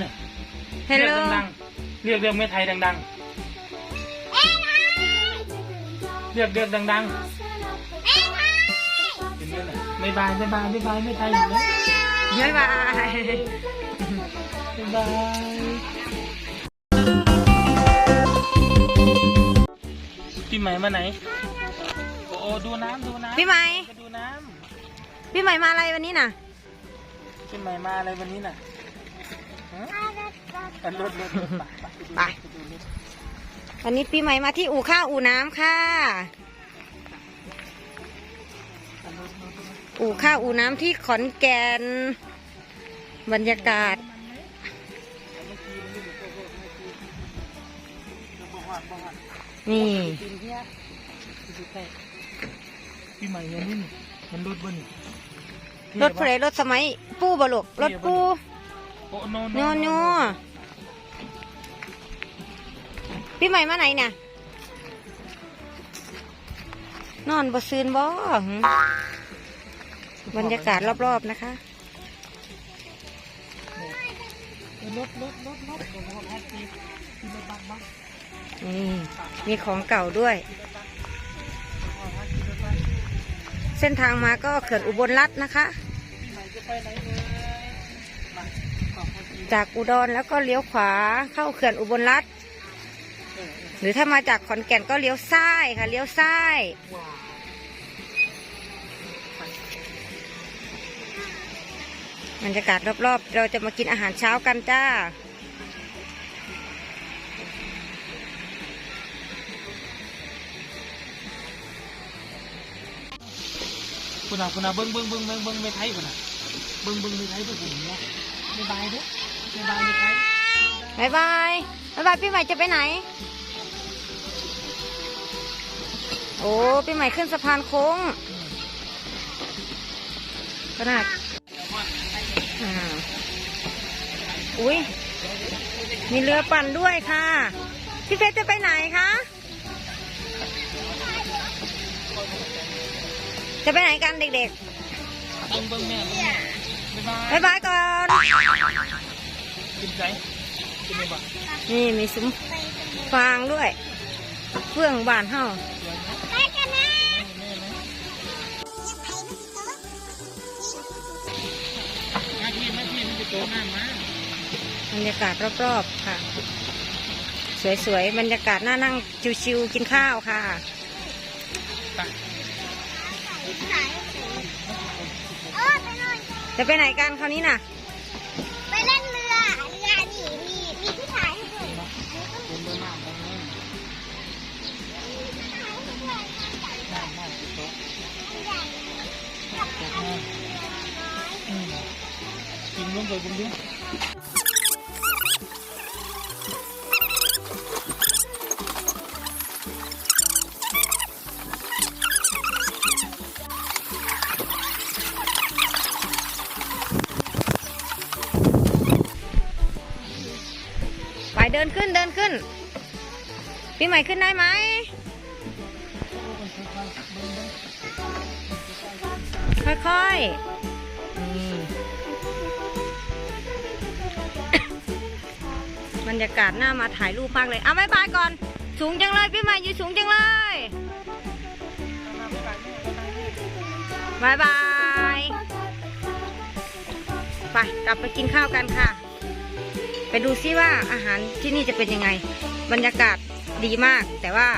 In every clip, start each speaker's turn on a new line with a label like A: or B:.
A: เลยเนี่ย
B: เฮลโล
A: เรียกดังๆเรียกเรียกไม่ไทยดังๆ เรียกเรียกดังๆเห็นไหมน่ะไม่บายไม่บายไม่บายไม่ไทยอยู่เลย
B: บ๊ายบาย
A: บ๊ายบายพี่ใหม่มาไหน โอ้โอ้ดูน้ำดูน้ำ
B: พี่ใหม่
A: ไปดูน้
B: พี่ใหม่มาอะไรวันนี้น่ะำ
A: พี่ใหม่มาอะไรวันนี้น่ะฮะอะ รถรถรถไปไป
B: ไป
A: ดูรถ
B: วันนี้ปีใหม่มาที่อู่ข้าวอู่น้ำค่ะ อู่ข้าวอู่น้ำที่ขอนแก่นบรรยากาศนี่
A: พี่ใหม่เห็นนี่นี่เห็นรถบนนี่
B: รถเพลรถสมัยปูบลุกรถปู
A: โอ้โน
B: โนโนพี่ใหม่มาไหนเนี่ยนอนบ่ซืนบ่หึบรรยากาศรอบๆนะคะ
A: รถรถรถรถรถรถแท็กซี่ที่รถบัสบัส
B: นี่มีของเก่าด้วย เส้นทางมาก็เขื่อนอุบลรัฐนะคะ
A: พี่ใหม่จะไปไหนเลยมาขอบคุณที
B: จากอุดรแล้วก็เลี้ยวขวาเข้าเขื่อนอุบลรัฐหรือถ้ามาจากขอนแก่นก็เลี้ยวซ้ายค่ะ เลี้ยวซ้ายบรรยากาศรอบๆ เราจะมากินอาหารเช้ากันจ้า
A: คุณอาคุณอาเบิ้งเบิ้งเบิ้งเบิ้งเบิ้งไม่ไทยคุณอาเบิ้งเบิ้งไม่ไทยด้วยผมเนาะไม่บายเด้อไม่ บายไม่ไทย
B: บายบายบายบายพี่ใหม่จะไปไหน โอ้พี่ใหม่ขึ้นสะพานโค้งขนาดอ่าอุ้ยมีเรือปั่นด้วยค่ะ พี่เพชรจะไปไหนคะ จะไปไหนกันเด็ก
A: เบิ้งเบิ้งแม่เบิ้งแม่ไม่บาย
B: ๆบายบายก่อน
A: กินใจกินไม่บ่
B: นี่มีซุ้มฟางด้วยเฟื่องบานเฮา
A: หน้าที่หน้าที่มันจะโตหน้ามา
B: บรรยากาศรอบๆค่ะ สวยๆ บรรยากาศน่านั่งชิวๆกินข้าวค่ะ
A: ไป
B: จะไปไหนกันคราวนี้น่ะ
C: ล
A: งไปบนนี้
B: ไปเดินขึ้นเดินขึ้นพี่ใหม่ขึ้นได้ไหมค่อยๆ บรรยากาศน่ามาถ่ายรูปมากเลยเอาบายบายก่อน สูงจังเลยพี่ใหม่อยู่สูงจังเลยบายบายไปกลับไปกินข้าวกันค่ะ ไปดูซิว่าอาหารที่นี่จะเป็นยังไง บรรยากาศดีมาก แต่ว่า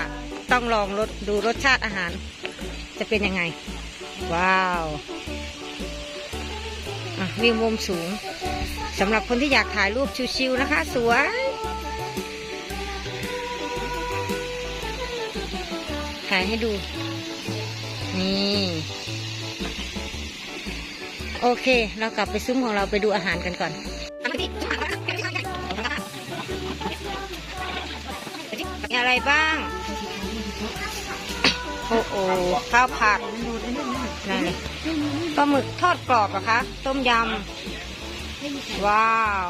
B: ต้องลองรสดูรสชาติอาหาร จะเป็นยังไง ว้าววิวมุมสูง สำหรับคนที่อยากถ่ายรูปชิวๆนะคะ สวยถ่ายให้ดู นี่ โอเค เรากลับไปซุ้มของเราไปดูอาหารกันก่อนมีอะไรบ้าง โอ้โหข้าวผัดนั่นเลยปลาหมึกทอดกรอบเหรอคะ ต้มยำ ว้าว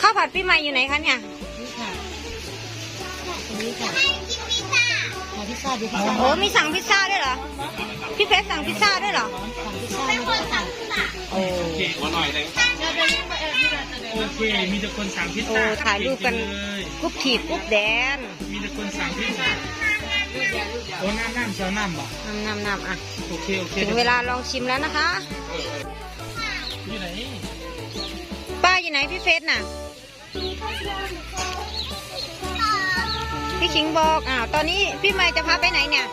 B: ข้าวผัดพี่ใหม่อยู่ไหนคะเนี่ย
C: ให้กินพิซซ่า
B: พิซซ่าดูพิซซ่าโอ้มีสั่งพิซซ่าด้วยเหรอ พี่เพชรสั่งพิซซ่าด้วยเหรอ
C: เป็นคนสั่งพิซซ่า
B: โอ้
A: โอเคโอเค มีแต่คนสั่งพิซ
B: โอ้
A: ซ่า
B: ถ่ายรูปกัน
A: เงเลย
B: กรุ๊บขีบกรุ๊บแดน
A: มีแต่คนสั่งพิซซ่าโอ้น้ำน้ำเชียวน้ำบ่
B: นำนำนำอะ
A: โอเคโอเค
B: ถึงเวลาลองชิมแล้วนะคะ
A: อยู่ไหน
B: ป้าอยู่ไหนพี่เฟสน่ะ พี่คิงบอกอ้าวตอนนี้พี่ใหม่จะพาไปไหนเนี่ย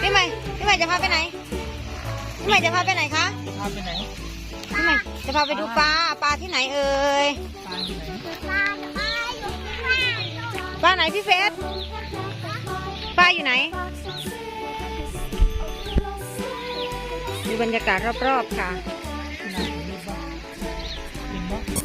B: พี่ใหม่พี่ใหม่จะพาไปไหน พี่ใหม่จะพาไปไหนคะ
A: จะพาไปไหน
B: พี่ใหม่จะพาไปดูปลาปลาที่ไหนเอ่ย
A: ปลาอยู่ไหน
C: ปลา
B: ไหนพี่เฟสปลาอยู่ไหน ดูบรรยากาศรอบๆค่ะ
A: เ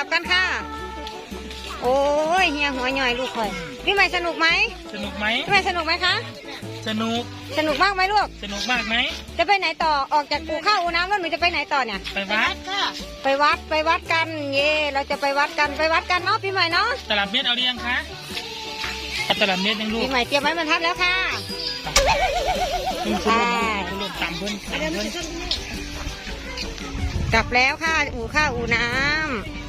A: ลั
B: บกันค่ะกลับกันค่ะ โอ้ยเฮียหัวหน่อยลูกคอย พี่ใหม่สนุกไหม
A: สนุกไหม
B: พี่ใหม่สนุกไหมคะ
A: สนุก
B: สนุกมากไหมลูก
A: สนุกมากไหม
B: จะไปไหนต่อ ออกจากปูข้าวอูน้ำแล้วหนูจะไปไหนต่อเนี่ย
A: ไปวัด
B: ไปวัด ไปวัดกัน เย่เราจะไปวัดกัน ไปวัดกันเนาะพี่ใหม่เนาะ
A: ตลับเม็ดเอาหรือยังคะเอาตลับเม็ดยังลูก
B: พี่ใหม่เตรียมไว้บรรทัดแล้วค่ะ
A: คุณคุณลงคุณลงต่ำเพิ่นต่ำเพิ่น
B: กลับแล้วค่ะ อูข้าวอูน้ำ